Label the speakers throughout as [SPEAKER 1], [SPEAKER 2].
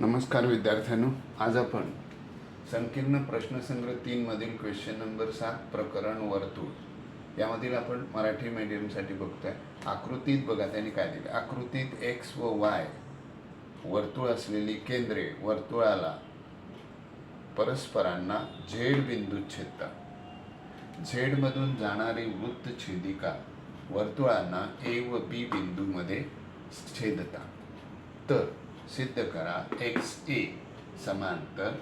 [SPEAKER 1] नमस्कार विद्यार्थ्यांनो आज आपण संकीर्ण प्रश्नसंग्रह तीनमधील क्वेश्चन नंबर सात प्रकरण वर्तुळ. यामधील आपण मराठी मीडियमसाठी बघतोय. आकृतीत बघा त्यांनी काय दिलं? आकृतीत एक्स व वाय वर्तुळ असलेली केंद्रे वर्तुळाला परस्परांना झेड बिंदूत छेदतात. झेडमधून जाणारी वृत्तछेदिका वर्तुळांना ए व बी बिंदूमध्ये छेदतात. तर सिद्ध करा एक्स ए समांतर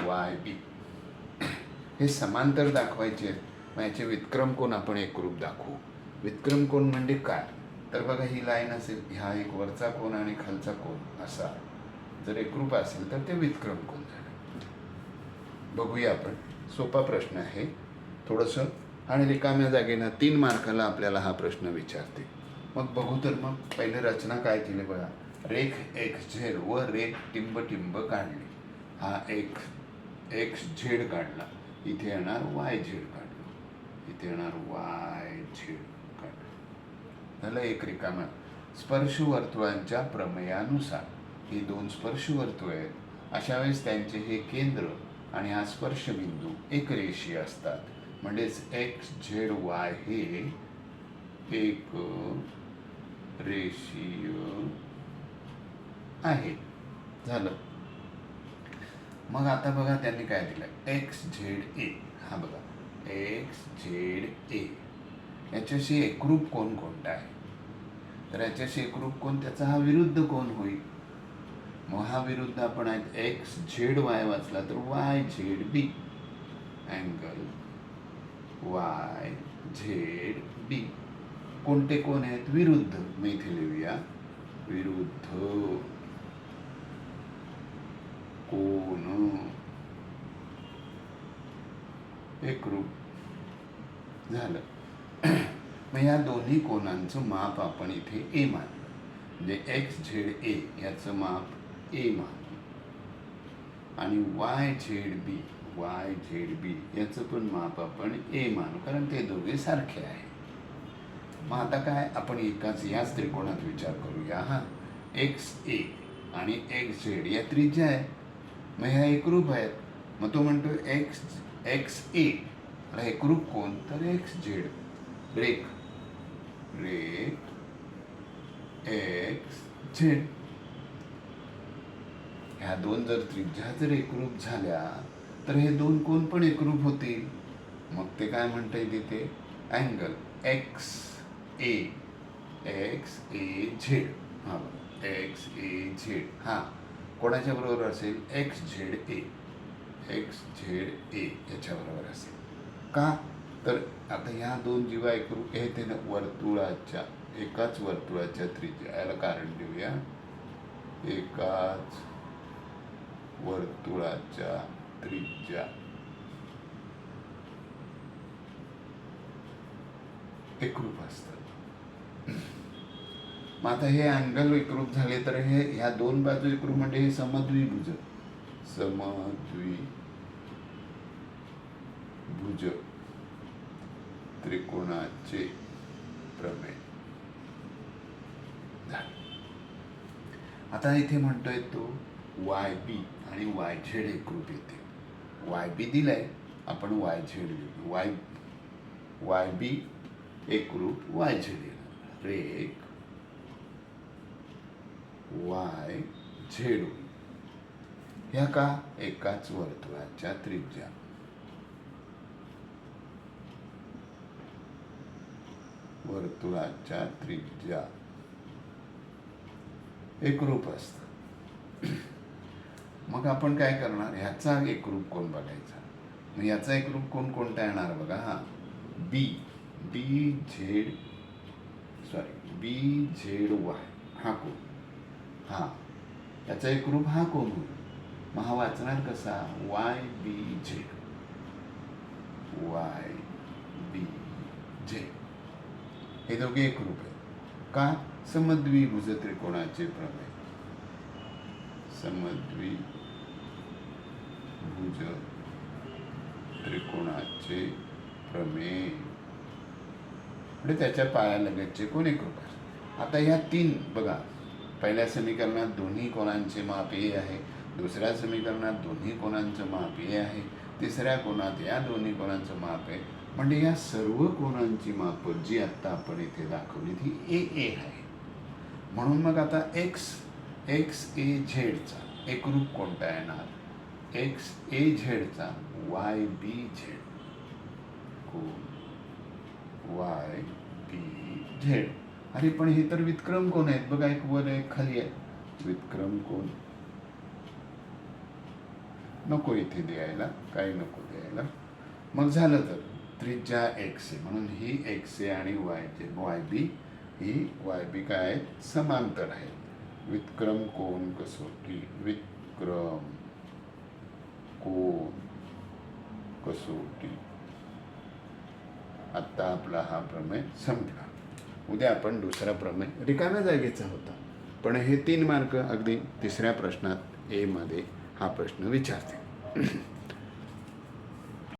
[SPEAKER 1] वाय बी हे समांतर दाखवायचे आहेत. मग याचे विक्रम कोण आपण एकरूप दाखवू? विक्रम कोण म्हणजे काय? तर बघा ही लाईन असेल ह्या एक वरचा कोण आणि खालचा कोण असा. जर एकरूप असेल तर ते विक्रम कोण झालं. बघूया आपण. सोपा प्रश्न आहे. थोडंसं आणि रिकाम्या जागेनं तीन मार्काला आपल्याला हा प्रश्न विचारते. मग बघू तर मग पहिले रचना काय केली बघा. रेख एक्स झेड व रेख टिंब टिंब काढली. हा एक एक्स झेड काढला. इथे येणार वाय झेड काढलं. इथे येणार वाय झेड काढलं. झालं एक रिकामा. स्पर्श वर्तुळांच्या प्रमेयानुसार. ही दोन स्पर्श वर्तुळ आहेत. अशा वेळेस त्यांचे हे केंद्र आणि हा स्पर्शबिंदू एक रेषीय असतात. म्हणजेच एक्स झेड वाय हे एक रेषीय आहे. झालं. मग आता बघा त्यांनी काय दिलं एक्स झेड ए हा बघा. एक्स झेड ए याच्याशी एकरूप कोण कोणता आहे? तर याच्याशी एकरूप कोण? त्याचा हा विरुद्ध कोण होईल? मग हा विरुद्ध आपण आहेत एक्स झेड वाय वाचला तर Y Z B angle Y Z B कोणते कोण आहेत? विरुद्ध. मी इथे लिहूया. विरुद्ध. कोण एकरूप झालं. मग या दोन्ही कोणांचं माप आपण इथे ए मानलं. म्हणजे एक्स झेड ए याचं माप ए मानलं. आणि Y Z B Y Z B याचं पण माप आपण ए मानू. कारण ते दोघे सारखे आहे मग आता काय? आपण एकाच याच त्रिकोणात विचार करूया हा. एक्स ए आणि एक्स झेड या त्रिज्या आहे मग ह्या एकरूप आहेत. मग तो म्हणतो एक्स एक्स ए आता एकरूप कोण? तर X Z break break X Z ह्या दोन जर त्रिज्या जर एकरूप झाल्या तर हे दोन कोण पण एकरूप होतील. मग ते काय म्हणता येईल तिथे? Angle X A X A Z हा एक्स ए झेड हा. कोणाच्या बरोबर असेल? X Z A X Z A याच्याबरोबर असेल. का? तर आता ह्या दोन जीवा एकरूप हे ते ना वर्तुळाच्या एकाच वर्तुळाच्या त्रिज्या याला कारण देऊया. एकाच वर्तुळाच्या त्रिज्या. एकरूप असतात. मग आता हे अँगल विकृप झाले तर हे ह्या दोन बाजू एकरूप म्हणजे हे समद्विभुज. समद्विभुज त्रिकोणाचे प्रमेय. झाले. आता इथे म्हणतोय तो वाय बी आणि वाय झेड एकरूप येते. वाय बी दिलाय आपण वाय झेड लिहू. वाय वाय बी एकरूप वाय झेड येणार. रेख वाय झेड. ह्या का? एकाच वर्तुळाच्या त्रिज्या. वर्तुळाच्या त्रिज्या. एकरूप असत. मग आपण काय करणार? ह्याचा एकरूप कोण बघायचा? मग याचा एकरूप कोण कोणता येणार बघा? हा. B. B Z sorry B Z Y. हा कोण? हा. याचा ग्रुप हा कोण होईल? मग हा वाचणार कसा? Y B Z Y B Z हे दोघे एक रूप आहेत. का? समद्वी भुज त्रिकोणाचे प्रमेय. समद्विभुज त्रिकोणाचे प्रमेय. म्हणजे त्याच्या पायालगतचे कोण एक रूप आहे आता ह्या तीन बघा. पहिल्या समीकरणात दोन्ही कोणांचे माप ए आहे दुसऱ्या समीकरणात दोन्ही कोणांचं माप ए आहे तिसऱ्या कोणात या दोन्ही कोणांचं माप आहे म्हणजे या सर्व कोणांची मापं जी आत्ता आपण इथे दाखवली ती ए ए आहे. म्हणून मग आता एक्स एक्स ए झेडचा एकरूप कोणता येणार? एक्स ए झेडचा वाय बी झेड कोण? वाय बी झेड अरे पण हे तर विक्रम कोण आहेत? बघा एक वर एक खाली आहे. विक्रम कोण? नको इथे द्यायला. काही नको द्यायला. मग झालं तर. त्रिज्या एक्स आहे म्हणून ही एक्स आहे आणि वाय ते वाय बी ही वाय बी काय आहेत? समांतर आहेत. विक्रम कोण कसोटी विक्रम कोण कसोटी आत्ता आपला हा प्रमेय संपला. उद्या आपण दुसरा प्रमेय रिकाम्या जागेचा होता. पण हे तीन मार्क अगदी तिसऱ्या प्रश्नात ए मध्ये हा प्रश्न विचारते.